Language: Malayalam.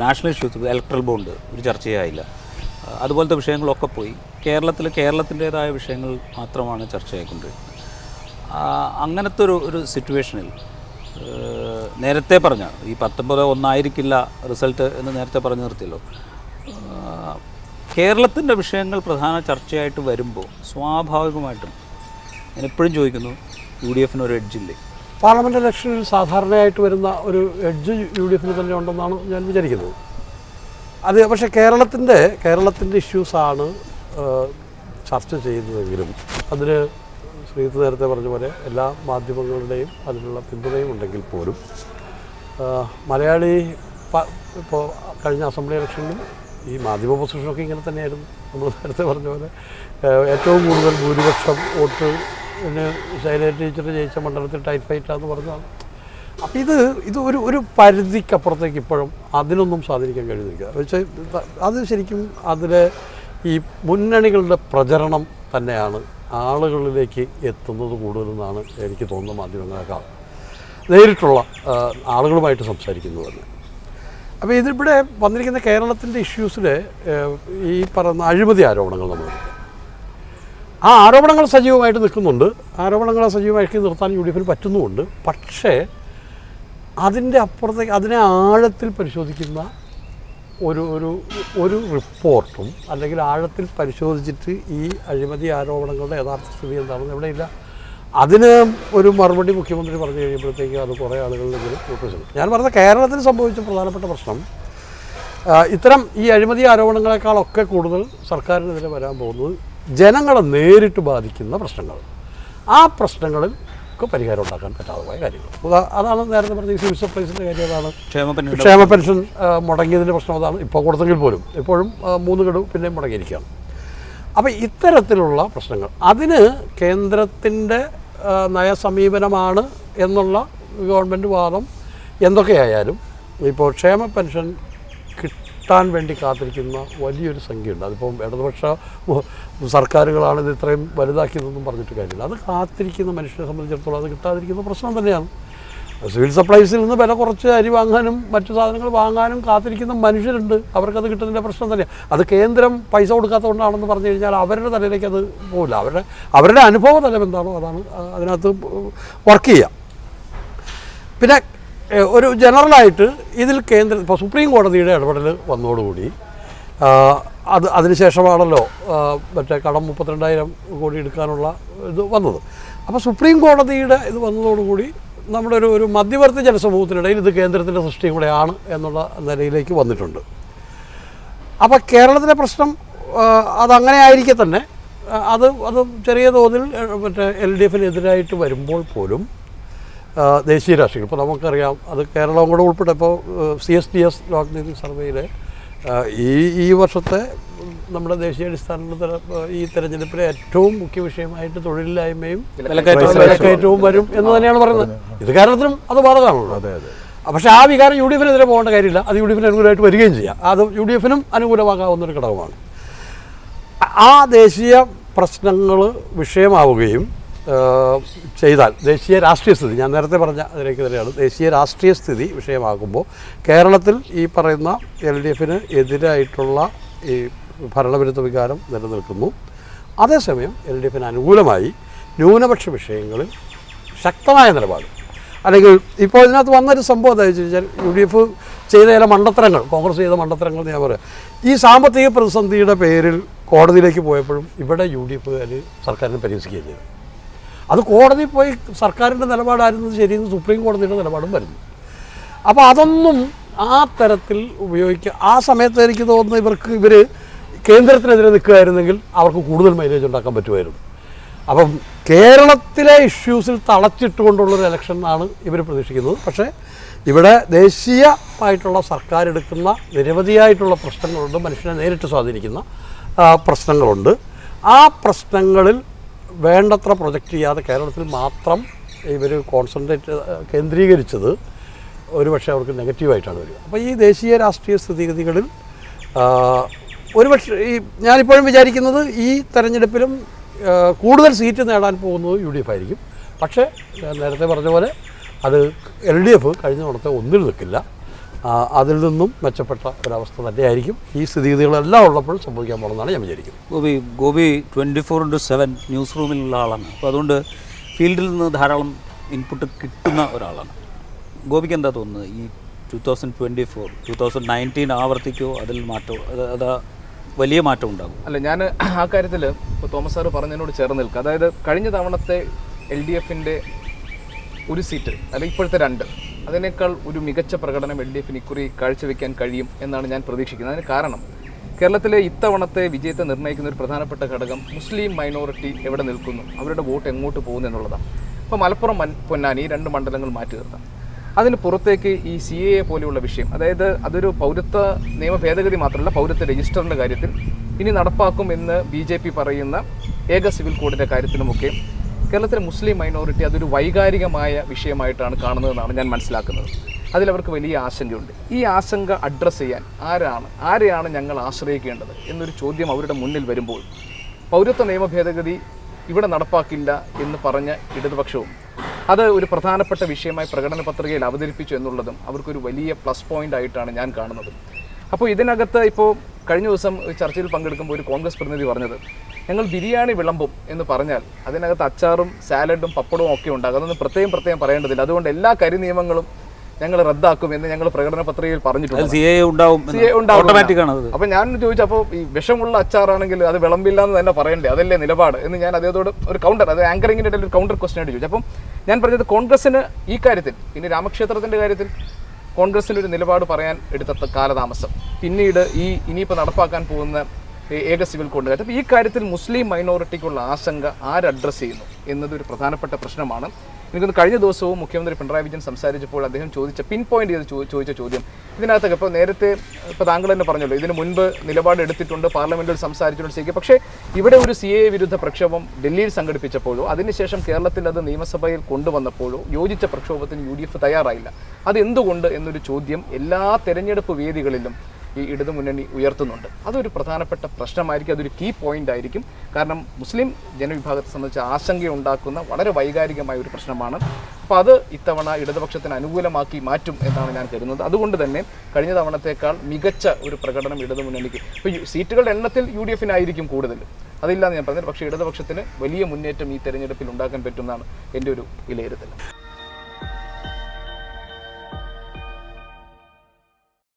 നാഷണൽ ഇഷ്യൂസ് ഇലക്ട്രൽ ബോണ്ട് ഒരു ചർച്ചയായില്ല. അതുപോലത്തെ വിഷയങ്ങളൊക്കെ പോയി. കേരളത്തിൽ കേരളത്തിന്റേതായ വിഷയങ്ങൾ മാത്രമാണ് ചർച്ചയായിക്കൊണ്ടിരിക്കുന്നത് അങ്ങനത്തെ ഒരു ഒരു സിറ്റുവേഷനിൽ നേരത്തെ പറഞ്ഞ ഈ പത്തൊമ്പത് ഒന്നായിരിക്കില്ല റിസൾട്ട് എന്ന് നേരത്തെ പറഞ്ഞു നിർത്തിയല്ലോ. കേരളത്തിന്റെ വിഷയങ്ങൾ പ്രധാന ചർച്ചയായിട്ട് വരുമ്പോൾ സ്വാഭാവികമായിട്ടും ഞാൻ എപ്പോഴും ചോദിക്കുന്നു യു ഡി എഫിന് ഒരു എഡ്ജില്ലേ പാർലമെന്റ് ഇലക്ഷനിൽ സാധാരണയായിട്ട് വരുന്ന ഒരു എഡ്ജ് യു ഡി എഫിന് തന്നെ ഉണ്ടെന്നാണ് ഞാൻ വിചാരിക്കുന്നത്. അത് പക്ഷേ കേരളത്തിന്റെ കേരളത്തിന്റെ ഇഷ്യൂസാണ് ചർച്ച ചെയ്യുന്നതെങ്കിലും അതിന് ശ്രീത്ത് നേരത്തെ പറഞ്ഞ പോലെ എല്ലാ മാധ്യമങ്ങളുടെയും അതിനുള്ള പിന്തുണയും ഉണ്ടെങ്കിൽ പോലും മലയാളി ഇപ്പോൾ കഴിഞ്ഞ അസംബ്ലി ഇലക്ഷനിലും ഈ മാധ്യമ പൊസിഷനൊക്കെ ഇങ്ങനെ തന്നെയായിരുന്നു. നമ്മൾ നേരത്തെ പറഞ്ഞ പോലെ ഏറ്റവും കൂടുതൽ ഭൂരിപക്ഷം വോട്ട് പിന്നെ ശൈല ടീച്ചർ ജയിച്ച മണ്ഡലത്തിൽ ടൈറ്റ് ഫൈറ്റാന്ന് പറഞ്ഞതാണ്. അപ്പോൾ ഇത് ഇത് ഒരു ഒരു പരിധിക്കപ്പുറത്തേക്ക് ഇപ്പോഴും അതിനൊന്നും സ്വാധീനിക്കാൻ കഴിയുന്നില്ല. പക്ഷേ അത് ശരിക്കും അതിലെ ഈ മുന്നണികളുടെ പ്രചരണം തന്നെയാണ് ആളുകളിലേക്ക് എത്തുന്നത് കൂടുതലെന്നാണ് എനിക്ക് തോന്നുന്ന മാധ്യമങ്ങളെക്കാൾ. നേരിട്ടുള്ള ആളുകളുമായിട്ട് സംസാരിക്കുന്നത് തന്നെ. അപ്പോൾ ഇതിവിടെ വന്നിരിക്കുന്ന കേരളത്തിന്റെ ഇഷ്യൂസിൽ ഈ പറയുന്ന അഴിമതി ആരോപണങ്ങൾ നമ്മൾ ആ ആരോപണങ്ങൾ സജീവമായിട്ട് നിൽക്കുന്നുണ്ട്. ആരോപണങ്ങളെ സജീവമാക്കി നിർത്താൻ യു ഡി എഫിന് പറ്റുന്നുമുണ്ട്. പക്ഷേ അതിന്റെ അപ്പുറത്തേക്ക് അതിനെ ആഴത്തിൽ പരിശോധിക്കുന്ന ഒരു ഒരു ഒരു റിപ്പോർട്ടും അല്ലെങ്കിൽ ആഴത്തിൽ പരിശോധിച്ചിട്ട് ഈ അഴിമതി ആരോപണങ്ങളുടെ യഥാർത്ഥ സ്ഥിതി എന്താണെന്ന് എവിടെയില്ല. അതിന് ഒരു മറുപടി മുഖ്യമന്ത്രി പറഞ്ഞു കഴിയുമ്പോഴത്തേക്ക് അത് കുറേ ആളുകളിലെങ്കിലും വിമർശിക്കും ഞാൻ പറഞ്ഞ കേരളത്തിൽ സംഭവിച്ച പ്രധാനപ്പെട്ട പ്രശ്നം ഇത്തരം ഈ അഴിമതി ആരോപണങ്ങളെക്കാളൊക്കെ കൂടുതൽ സർക്കാരിനെതിരെ വരാൻ പോകുന്നത് ജനങ്ങളെ നേരിട്ട് ബാധിക്കുന്ന പ്രശ്നങ്ങൾ. ആ പ്രശ്നങ്ങളിൽ പരിഹാരം ഉണ്ടാക്കാൻ പറ്റാതെ പോയ കാര്യങ്ങൾ അതാണ് നേരത്തെ പറഞ്ഞ സിവിൽ സപ്ലൈസിന്റെ കാര്യം അതാണ്. ക്ഷേമ പെൻഷൻ ക്ഷേമ പെൻഷൻ ആ, മുടങ്ങിയതിന്റെ പ്രശ്നം അതാണ്. ഇപ്പോൾ കൊടുത്തെങ്കിൽ പോലും ഇപ്പോഴും മൂന്ന് ഗഡു പിന്നെയും മുടങ്ങിയിരിക്കുകയാണ്. അപ്പോൾ ഇത്തരത്തിലുള്ള പ്രശ്നങ്ങൾ അതിന് കേന്ദ്രത്തിന്റെ നയസമീപനമാണ് എന്നുള്ള ഗവൺമെന്റ് വാദം എന്തൊക്കെയായാലും ഇപ്പോൾ ക്ഷേമ പെൻഷൻ കിട്ടാൻ വേണ്ടി കാത്തിരിക്കുന്ന വലിയൊരു സംഖ്യയുണ്ട്. അതിപ്പം ഇടതുപക്ഷ സർക്കാരുകളാണ് ഇത് ഇത്രയും വലുതാക്കിയതെന്നും പറഞ്ഞിട്ട് കാര്യമില്ല. അത് കാത്തിരിക്കുന്ന മനുഷ്യനെ സംബന്ധിച്ചിടത്തോളം അത് കിട്ടാതിരിക്കുന്ന പ്രശ്നം തന്നെയാണ്. സിവിൽ സപ്ലൈസിൽ നിന്ന് വില കുറച്ച് അരി വാങ്ങാനും മറ്റു സാധനങ്ങൾ വാങ്ങാനും കാത്തിരിക്കുന്ന മനുഷ്യരുണ്ട്. അവർക്കത് കിട്ടുന്നതിന്റെ പ്രശ്നം തന്നെയാണ് അത് കേന്ദ്രം പൈസ കൊടുക്കാത്തതുകൊണ്ടാണെന്ന് പറഞ്ഞു കഴിഞ്ഞാൽ അവരുടെ തലയിലേക്ക് അത് പോകില്ല അവരുടെ അവരുടെ അനുഭവ തലം എന്താണോ അതാണ് അതിനകത്ത് വർക്ക് ചെയ്യുക. പിന്നെ ഒരു ജനറലായിട്ട് ഇതിൽ കേന്ദ്ര ഇപ്പോൾ സുപ്രീം കോടതിയുടെ ഇടപെടൽ വന്നതോടുകൂടി അത് അതിനുശേഷമാണല്ലോ മറ്റേ കടം മുപ്പത്തിരണ്ടായിരം കോടി എടുക്കാനുള്ള ഇത് വന്നത്. അപ്പോൾ സുപ്രീം കോടതിയുടെ ഇത് വന്നതോടുകൂടി നമ്മുടെ ഒരു ഒരു മധ്യവർത്തി ജനസമൂഹത്തിനിടയിൽ ഇത് കേന്ദ്രത്തിന്റെ സൃഷ്ടിയും കൂടെയാണ് എന്നുള്ള നിലയിലേക്ക് വന്നിട്ടുണ്ട്. അപ്പോൾ കേരളത്തിലെ പ്രശ്നം അതങ്ങനെ ആയിരിക്കെ തന്നെ. അത് അത് ചെറിയ തോതിൽ മറ്റേ എൽ ഡി എഫിനെതിരായിട്ട് വരുമ്പോൾ പോലും ദേശീയ രാഷ്ട്രീയം. ഇപ്പോൾ നമുക്കറിയാം അത് കേരളവും കൂടെ ഉൾപ്പെടെ ഇപ്പോൾ C S T S Lokniti സർവേയിലെ ഈ ഈ വർഷത്തെ നമ്മുടെ ദേശീയ അടിസ്ഥാനത്തിൽ ഈ തെരഞ്ഞെടുപ്പിലെ ഏറ്റവും മുഖ്യ വിഷയമായിട്ട് തൊഴിലില്ലായ്മയും വിലക്കയറ്റവും വരും. എന്ന് തന്നെയാണ് പറയുന്നത്. ഇത് കേരളത്തിനും അത് ബാധകമാണല്ലോ. അതെ അതെ. പക്ഷേ ആ വികാരം യു ഡി എഫിനെതിരെ പോകേണ്ട കാര്യമില്ല. അത് യു ഡി എഫിന് അനുകൂലമായിട്ട് വരികയും ചെയ്യാം. അത് യു ഡി എഫിനും അനുകൂലമാകാവുന്ന ഒരു ഘടകമാണ്. ആ ദേശീയ പ്രശ്നങ്ങൾ വിഷയമാവുകയും ചെയ്താൽ ദേശീയ രാഷ്ട്രീയ സ്ഥിതി ഞാൻ നേരത്തെ പറഞ്ഞ അതിലേക്ക് തന്നെയാണ്. ദേശീയ രാഷ്ട്രീയ സ്ഥിതി വിഷയമാകുമ്പോൾ കേരളത്തിൽ ഈ പറയുന്ന എൽ ഡി എഫിന് എതിരായിട്ടുള്ള ഈ ഭരണവിരുദ്ധ വികാരം നിലനിൽക്കുന്നു. അതേസമയം എൽ ഡി എഫിന് അനുകൂലമായി ന്യൂനപക്ഷ വിഷയങ്ങളിൽ ശക്തമായ നിലപാട്. അല്ലെങ്കിൽ ഇപ്പോൾ ഇതിനകത്ത് വന്നൊരു സംഭവം എന്താ വെച്ച് കഴിഞ്ഞാൽ യു ഡി എഫ് ചെയ്ത ചില മണ്ടത്തരങ്ങൾ കോൺഗ്രസ് ചെയ്ത മണ്ടത്തരങ്ങൾ ഞാൻ പറയാം. ഈ സാമ്പത്തിക പ്രതിസന്ധിയുടെ പേരിൽ കോടതിയിലേക്ക് പോയപ്പോഴും ഇവിടെ യു ഡി എഫുകാർ സർക്കാരിനെ പരിഹസിക്കുകയും ചെയ്തു അത് കോടതി പോയി സർക്കാരിന്റെ നിലപാടായിരുന്നത് ശരിയെന്ന് സുപ്രീം കോടതിയുടെ നിലപാടും വരുന്നു. അപ്പോൾ അതൊന്നും ആ തരത്തിൽ ഉപയോഗിക്കുക ആ സമയത്ത് എനിക്ക് തോന്നുന്നു ഇവർക്ക് ഇവർ കേന്ദ്രത്തിനെതിരെ നിൽക്കുകയായിരുന്നെങ്കിൽ അവർക്ക് കൂടുതൽ മൈലേജ് ഉണ്ടാക്കാൻ പറ്റുമായിരുന്നു. അപ്പം കേരളത്തിലെ ഇഷ്യൂസിൽ തളച്ചിട്ടുകൊണ്ടുള്ളൊരു ഇലക്ഷൻ ആണ് ഇവർ പ്രതീക്ഷിക്കുന്നത്. പക്ഷേ ഇവിടെ ദേശീയമായിട്ടുള്ള സർക്കാർ എടുക്കുന്ന നിരവധിയായിട്ടുള്ള പ്രശ്നങ്ങളുണ്ട് മനുഷ്യനെ നേരിട്ട് സ്വാധീനിക്കുന്ന പ്രശ്നങ്ങളുണ്ട്. ആ പ്രശ്നങ്ങളിൽ വേണ്ടത്ര പ്രൊജക്റ്റ് ചെയ്യാതെ കേരളത്തിൽ മാത്രം ഇവർ കോൺസെൻട്രേറ്റ് കേന്ദ്രീകരിച്ചത് ഒരുപക്ഷെ അവർക്ക് നെഗറ്റീവായിട്ടാണ് വരിക. അപ്പോൾ ഈ ദേശീയ രാഷ്ട്രീയ സ്ഥിതിഗതികളിൽ ഒരുപക്ഷെ ഈ ഞാനിപ്പോഴും വിചാരിക്കുന്നത് ഈ തെരഞ്ഞെടുപ്പിലും കൂടുതൽ സീറ്റ് നേടാൻ പോകുന്നത് യു ഡി എഫ് ആയിരിക്കും. പക്ഷേ നേരത്തെ പറഞ്ഞ പോലെ അത് എൽ ഡി എഫ് കഴിഞ്ഞ തവണത്തെ ഒന്നിൽ നിൽക്കില്ല. അതിൽ നിന്നും മെച്ചപ്പെട്ട ഒരവസ്ഥ തന്നെയായിരിക്കും. ഈ സ്ഥിതിഗതികളെല്ലാം ഉള്ളപ്പോൾ സംഭവിക്കാൻ പോകുന്നതാണ് ഞാൻ വിചാരിക്കുന്നത്. Gopi Gopi twenty four into seven news റൂമിലുള്ള ആളാണ്. അപ്പോൾ അതുകൊണ്ട് ഫീൽഡിൽ നിന്ന് ധാരാളം ഇൻപുട്ട് കിട്ടുന്ന ഒരാളാണ്. ഗോപിക്ക് എന്താ തോന്നുന്നത്? ഈ two thousand twenty four two thousand nineteen ആവർത്തിക്കോ അതിൽ മാറ്റം അത് വലിയ മാറ്റം ഉണ്ടാകും അല്ല ഞാൻ ആ കാര്യത്തിൽ ഇപ്പോൾ തോമസ് സാറ് പറഞ്ഞതിനോട് ചേർന്ന് നിൽക്കുക. അതായത് കഴിഞ്ഞ തവണത്തെ എൽ ഡി എഫിന്റെ ഒരു സീറ്റ് അല്ല ഇപ്പോഴത്തെ രണ്ട്. അതിനേക്കാൾ ഒരു മികച്ച പ്രകടനം എൽ ഡി എഫിന് ഇക്കുറി കാഴ്ചവെക്കാൻ കഴിയും എന്നാണ് ഞാൻ പ്രതീക്ഷിക്കുന്നത്. അതിന് കാരണം കേരളത്തിലെ ഇത്തവണത്തെ വിജയത്തെ നിർണയിക്കുന്ന ഒരു പ്രധാനപ്പെട്ട ഘടകം മുസ്ലിം മൈനോറിറ്റി എവിടെ നിൽക്കുന്നു? അവരുടെ വോട്ട് എങ്ങോട്ട് പോകുന്നു എന്നുള്ളതാണ്. അപ്പോൾ മലപ്പുറം പൊന്നാനി രണ്ട് മണ്ഡലങ്ങൾ മാറ്റി നിർത്താം. അതിന് പുറത്തേക്ക് ഈ സി എ പോലെയുള്ള വിഷയം അതായത് അതൊരു പൗരത്വ നിയമ ഭേദഗതി മാത്രമല്ല പൗരത്വ രജിസ്റ്ററിന്റെ കാര്യത്തിൽ ഇനി നടപ്പാക്കും എന്ന് ബി ജെ പി പറയുന്ന ഏക സിവിൽ കോഡിന്റെ കാര്യത്തിലുമൊക്കെ കേരളത്തിലെ മുസ്ലിം മൈനോറിറ്റി അതൊരു വൈകാരികമായ വിഷയമായിട്ടാണ് കാണുന്നതെന്നാണ് ഞാൻ മനസ്സിലാക്കുന്നത്. അതിലവർക്ക് വലിയ ആശങ്കയുണ്ട്. ഈ ആശങ്ക അഡ്രസ്സ് ചെയ്യാൻ ആരാണ് ആരെയാണ് ഞങ്ങൾ ആശ്രയിക്കേണ്ടത് എന്നൊരു ചോദ്യം അവരുടെ മുന്നിൽ വരുമ്പോൾ പൗരത്വ നിയമ ഭേദഗതി ഇവിടെ നടപ്പാക്കില്ല എന്ന് പറഞ്ഞ ഇടതുപക്ഷവും അത് ഒരു പ്രധാനപ്പെട്ട വിഷയമായി പ്രകടന പത്രികയിൽ അവതരിപ്പിച്ചു എന്നുള്ളതും അവർക്കൊരു വലിയ പ്ലസ് പോയിന്റ് ആയിട്ടാണ് ഞാൻ കാണുന്നത്. അപ്പോൾ ഇതിനകത്ത് ഇപ്പോൾ കഴിഞ്ഞ ദിവസം ചർച്ചയിൽ പങ്കെടുക്കുമ്പോൾ ഒരു കോൺഗ്രസ് പ്രതിനിധി പറഞ്ഞത് ഞങ്ങൾ ബിരിയാണി വിളമ്പും എന്ന് പറഞ്ഞാൽ അതിനകത്ത് അച്ചാറും സാലഡും പപ്പടവും ഒക്കെ ഉണ്ടാകും. അതൊന്നും പ്രത്യേകം പ്രത്യേകം പറയേണ്ടതില്ല. അതുകൊണ്ട് എല്ലാ കരി നിയമങ്ങളും ഞങ്ങൾ റദ്ദാക്കും എന്ന് ഞങ്ങൾ പ്രകടന പത്രികയിൽ പറഞ്ഞിട്ടുണ്ട്. സി എ ഉണ്ടാവും CA ഉണ്ടാവും. ഓട്ടോമാറ്റിക് അത്. അപ്പൊ ഞാൻ ചോദിച്ചു അപ്പോൾ ഈ വിഷമുള്ള അച്ചാറാണെങ്കിൽ അത് വിളമ്പില്ല എന്ന് തന്നെ പറയണ്ടേ? അതല്ലേ നിലപാട്? എന്ന് ഞാൻ അദ്ദേഹത്തോട് ഒരു കൗണ്ടർ അത് ആങ്കറിങ്ങിന്റെ ഇടയിൽ ഒരു കൗണ്ടർ ക്വസ്റ്റൻ ആയിട്ട് ചോദിച്ചു. അപ്പം ഞാൻ പറഞ്ഞത് കോൺഗ്രസിന് ഈ കാര്യത്തിൽ ഇനി രാമക്ഷേത്രത്തിന്റെ കാര്യത്തിൽ കോൺഗ്രസിന് ഒരു നിലപാട് പറയാൻ എടുത്ത കാലതാമസം. പിന്നീട് ഈ ഇനിയിപ്പോൾ നടപ്പാക്കാൻ പോകുന്ന ഏക സിവിൽ കോഡ്. അപ്പം ഈ കാര്യത്തിൽ മുസ്ലിം മൈനോറിറ്റിക്കുള്ള ആശങ്ക ആര് അഡ്രസ്സ് ചെയ്യുന്നു? എന്നത് ഒരു പ്രധാനപ്പെട്ട പ്രശ്നമാണ്. എനിക്കൊന്ന് കഴിഞ്ഞ ദിവസവും മുഖ്യമന്ത്രി പിണറായി വിജയൻ സംസാരിച്ചപ്പോൾ അദ്ദേഹം ചോദിച്ച പിൻ പോയിന്റ് ചെയ്ത് ചോദിച്ച ചോദ്യം. ഇതിനകത്തൊക്കെ ഇപ്പോൾ നേരത്തെ ഇപ്പോൾ താങ്കൾ തന്നെ പറഞ്ഞല്ലോ ഇതിന് മുൻപ് നിലപാട് എടുത്തിട്ടുണ്ട് പാർലമെന്റിൽ സംസാരിച്ചിട്ടുണ്ട് ശരിക്കും. പക്ഷേ ഇവിടെ ഒരു സി എ വിരുദ്ധ പ്രക്ഷോഭം ഡൽഹിയിൽ സംഘടിപ്പിച്ചപ്പോഴോ അതിനുശേഷം കേരളത്തിൽ അത് നിയമസഭയിൽ കൊണ്ടുവന്നപ്പോഴോ യോജിച്ച പ്രക്ഷോഭത്തിന് യു തയ്യാറായില്ല. അതെന്തുകൊണ്ട് എന്നൊരു ചോദ്യം എല്ലാ തെരഞ്ഞെടുപ്പ് വേദികളിലും ഈ ഇടതു മുന്നണി ഉയർത്തുന്നുണ്ട്. അതൊരു പ്രധാനപ്പെട്ട പ്രശ്നമായിരിക്കും. അതൊരു കീ പോയിന്റ് ആയിരിക്കും. കാരണം മുസ്ലിം ജനവിഭാഗത്തെ സംബന്ധിച്ച് ആശങ്കയുണ്ടാക്കുന്ന വളരെ വൈകാരികമായ ഒരു പ്രശ്നമാണ്. അപ്പോൾ അത് ഇത്തവണ ഇടതുപക്ഷത്തിന് അനുകൂലമാക്കി മാറ്റും എന്നാണ് ഞാൻ കരുതുന്നത്. അതുകൊണ്ട് തന്നെ കഴിഞ്ഞ തവണത്തേക്കാൾ മികച്ച ഒരു പ്രകടനം ഇടതു മുന്നണിക്ക് ഇപ്പോൾ സീറ്റുകളുടെ എണ്ണത്തിൽ യു ഡി എഫിനായിരിക്കും കൂടുതൽ. അതില്ലാന്ന് ഞാൻ പറഞ്ഞത് പക്ഷേ ഇടതുപക്ഷത്തിന് വലിയ മുന്നേറ്റം ഈ തെരഞ്ഞെടുപ്പിൽ ഉണ്ടാക്കാൻ പറ്റുമെന്നാണ് എന്റെ ഒരു വിലയിരുത്തൽ.